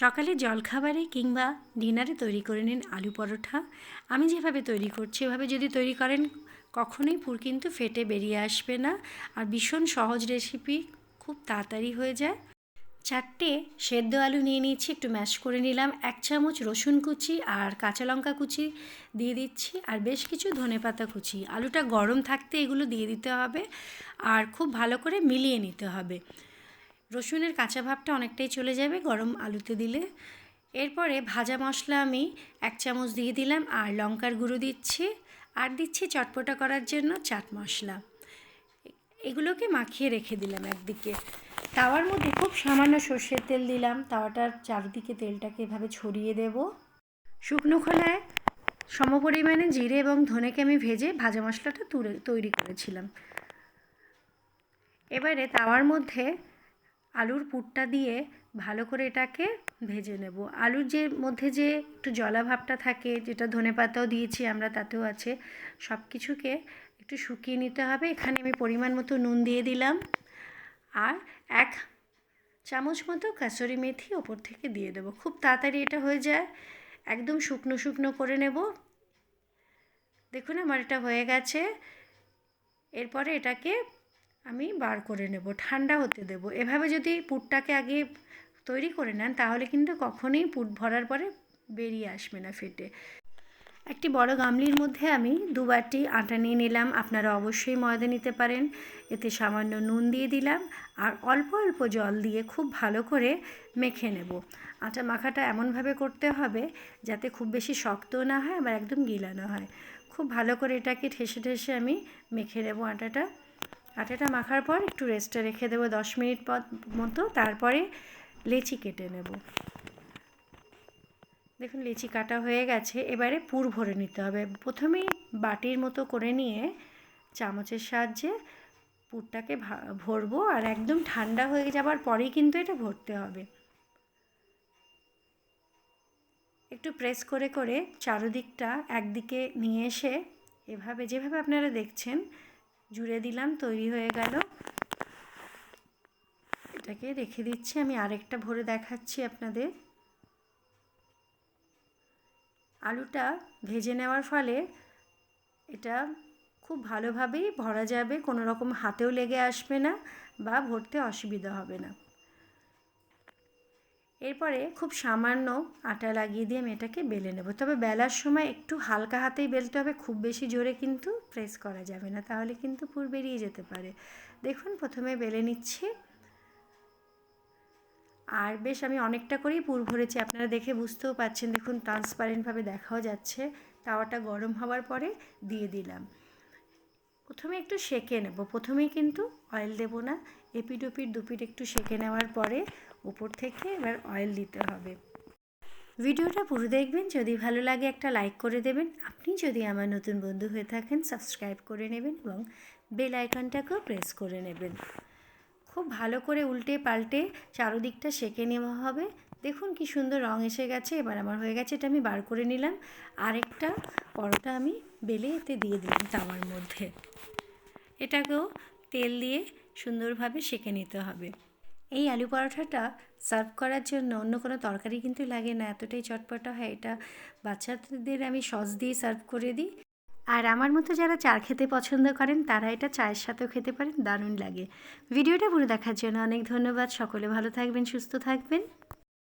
সকালে জলখাবারে কিংবা ডিনারে তৈরি করে নিন আলু পরোটা আমি যেভাবে তৈরি করছি, এভাবে যদি তৈরি করেন, কখনোই পুর কিন্তু ফেটে বেরিয়ে আসবে না। আর ভীষণ সহজ রেসিপি, খুব তাড়াতাড়ি হয়ে যায়। চারটে সেদ্ধ আলু নিয়ে নিচ্ছি একটু ম্যাশ করে নিলাম। এক চামচ রসুন কুচি আর কাঁচা লঙ্কা কুচি দিয়ে দিচ্ছি, আর বেশ কিছু ধনেপাতা কুচি। আলুটা গরম থাকতে এগুলো দিয়ে দিতে হবে, আর খুব ভালো করে মিলিয়ে নিতে হবে। রসুনের কাঁচা ভাবটা অনেকটাই চলে যাবে গরম আলুতে দিলে। এরপরে ভাজা মশলা আমি এক চামচ দিয়ে দিলাম আর লঙ্কার গুঁড়ো দিচ্ছি। আর দিচ্ছি চটপটা করার জন্য চাট মশলা। এগুলোকে মাখিয়ে রেখে দিলাম একদিকে। তাওয়ার মধ্যে খুব সামান্য সর্ষের তেল দিলাম। তাওয়াটার চারদিকে তেলটাকে এভাবে ছড়িয়ে দেব। শুকনো খোলায় সমপরিমাণে জিরে এবং ধনেকে আমি ভেজে ভাজা মশলাটা তুলে তৈরি করেছিলাম। এবারে তাওয়ার মধ্যে আলুর পুরটা দিয়ে ভালো করে এটাকে ভেজে নেব। আলুর যে মধ্যে যে একটু জলা ভাবটা থাকে, যেটা ধনে পাতাও দিয়েছি আমরা, তাতেও আছে। সব কিছুকে একটু শুকিয়ে নিতে হবে। এখানে আমি পরিমাণ মতো নুন দিয়ে দিলাম। আর এক চামচ মতো কাসরি মেথি ওপর থেকে দিয়ে দেবো। খুব তাড়াতাড়ি এটা হয়ে যায়। একদম শুকনো শুকনো করে নেব। দেখুন আমার এটা হয়ে গেছে। এরপরে এটাকে আমি বার করে নেব, ঠান্ডা হতে দেব। এভাবে যদি পুরটাকে আগে তৈরি করে নেন, তাহলে কিন্তু কখনোই পুট ভরার পরে বেরিয়ে আসবে না ফেটে। একটি বড় গামলির মধ্যে আমি দু বাটি আটা নিয়ে নিলাম। আপনারা অবশ্যই ময়দা নিতে পারেন। এতে সামান্য নুন দিয়ে দিলাম আর অল্প অল্প জল দিয়ে খুব ভালো করে মেখে নেব। আটা মাখাটা এমনভাবে করতে হবে যাতে খুব বেশি শক্তও না হয়, আবার একদম গিলানো হয়। খুব ভালো করে এটাকে ঠেসে ঠেসে আমি মেখে নেব আটাটা। আটাটা মাখার পর একটু রেস্টে রেখে দেবো দশ মিনিট পর মতো, তারপরে লেচি কেটে নেব। দেখুন, লেচি কাটা হয়ে গেছে। এবারে পুর ভরে নিতে হবে। প্রথমেই বাটির মতো করে নিয়ে চামচের সাহায্যে পুরটাকে ভরবো আর একদম ঠান্ডা হয়ে যাবার পরেই কিন্তু এটা ভরতে হবে। একটু প্রেস করে করে চারোদিকটা একদিকে নিয়ে এসে এভাবে, যেভাবে আপনারা দেখছেন জুড়ে দিলাম, তৈরি হয়ে গেল। এটাকে রেখে দিচ্ছি, আমি আরেকটা ভরে দেখাচ্ছি আপনাদের। আলুটা ভেজে নেওয়ার ফলে এটা খুব ভালোভাবেই ভরা যাবে, কোনো রকম হাতেও লেগে আসবে না বা ভরতে অসুবিধা হবে না। এরপরে খুব সামান্য আটা লাগিয়ে দিয়ে আমি এটাকে বেলে নেব। তবে বেলার সময় একটু হালকা হাতেই বেলতে হবে, খুব বেশি জোরে কিন্তু প্রেস করা যাবে না, তাহলে কিন্তু পুর বেরিয়ে যেতে পারে। দেখুন, প্রথমে বেলে নিচ্ছি। আর বেশ, আমি অনেকটা করেই পুর ভরেছি, আপনারা দেখে বুঝতেও পাচ্ছেন। দেখুন ট্রান্সপারেন্টভাবে দেখাও যাচ্ছে। তাওয়াটা গরম হওয়ার পরে দিয়ে দিলাম। প্রথমে একটু সেকে নেব। প্রথমেই কিন্তু অয়েল দেবো না। এপিড ওপিড দুপিড একটু সেকে নেওয়ার পরে উপর থেকে এবার অয়েল দিতে হবে। ভিডিওটা পুরো দেখবেন, যদি ভালো লাগে একটা লাইক করে দেবেন। আপনি যদি আমার নতুন বন্ধু হয়ে থাকেন সাবস্ক্রাইব করে নেবেন এবং বেল আইকনটাকেও প্রেস করে নেবেন। খুব ভালো করে উল্টে পাল্টে চারোদিকটা সেকে নেওয়া হবে। দেখুন কি সুন্দর রং এসে গেছে, এবার আমার হয়ে গেছে, এটা আমি বার করে নিলাম। আরেকটা পরোটা আমি বেলে এতে দিয়ে দিলাম তাওয়ার মধ্যে। এটাকেও তেল দিয়ে সুন্দরভাবে সেকে নিতে হবে। এই আলু পরোঠাটা সার্ভ করার জন্য অন্য কোনো তরকারি কিন্তু লাগে না, এতটাই চটপটা হয়। এটা বাচ্চাদের আমি সস দিয়ে সার্ভ করে দিই। আর আমার মতো যারা চা খেতে পছন্দ করেন, তারা এটা চায়ের সাথেও খেতে পারেন, দারুণ লাগে। ভিডিওটা পুরো দেখার জন্য অনেক ধন্যবাদ। সকলে ভালো থাকবেন, সুস্থ থাকবেন।